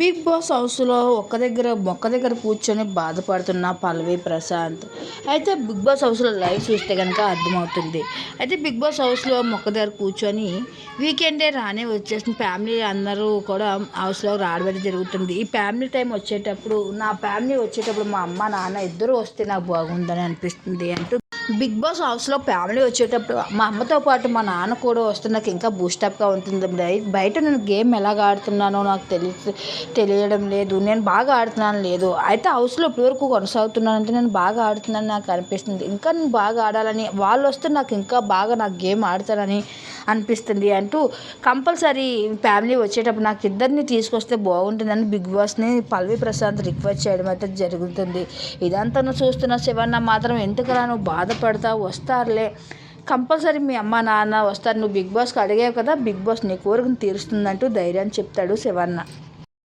Big boss హౌస్లో ఒక్క దగ్గర మొక్క దగ్గర కూర్చొని బాధపడుతున్న పల్లవి ప్రశాంత్. అయితే బిగ్ బాస్ హౌస్లో లైవ్ చూస్తే కనుక అర్థమవుతుంది. అయితే బిగ్ బాస్ హౌస్లో మొక్క దగ్గర కూర్చొని వీకెండే రానే వచ్చేసిన ఫ్యామిలీ అందరూ కూడా హౌస్లో రావడం జరుగుతుంది. ఈ ఫ్యామిలీ టైం వచ్చేటప్పుడు నా ఫ్యామిలీ వచ్చేటప్పుడు మా అమ్మ నాన్న ఇద్దరు వస్తే నాకు బాగుందని అనిపిస్తుంది అంటూ బిగ్ బాస్ హౌస్లో ఫ్యామిలీ వచ్చేటప్పుడు మా అమ్మతో పాటు మా నాన్న కూడా వస్తే నాకు ఇంకా బూస్టప్గా ఉంటుంది. బయట నేను గేమ్ ఎలాగ ఆడుతున్నానో నాకు తెలి తెలియడం లేదు. నేను బాగా ఆడుతున్నాను లేదు. అయితే హౌస్లో ఇప్పటివరకు కొనసాగుతున్నానంటే నేను బాగా ఆడుతున్నాను నాకు అనిపిస్తుంది. ఇంకా నేను బాగా ఆడాలని వాళ్ళు వస్తే నాకు ఇంకా బాగా నాకు గేమ్ ఆడతారని అనిపిస్తుంది అంటూ కంపల్సరీ ఫ్యామిలీ వచ్చేటప్పుడు నాకు ఇద్దరిని తీసుకొస్తే బాగుంటుందని బిగ్ బాస్ని పల్వి ప్రశాంత్ రిక్వెస్ట్ చేయడం అయితే జరుగుతుంది. ఇదంతా నువ్వు చూస్తున్న శివన్న మాత్రం ఎందుకలా నువ్వు బాధపడతావు? వస్తారులే. కంపల్సరీ మీ అమ్మ నాన్న వస్తారు. నువ్వు బిగ్ బాస్కి అడిగావు కదా బిగ్ బాస్ నీ కోరికను తీరుస్తుందంటూ ధైర్యాన్ని చెప్తాడు శివన్న.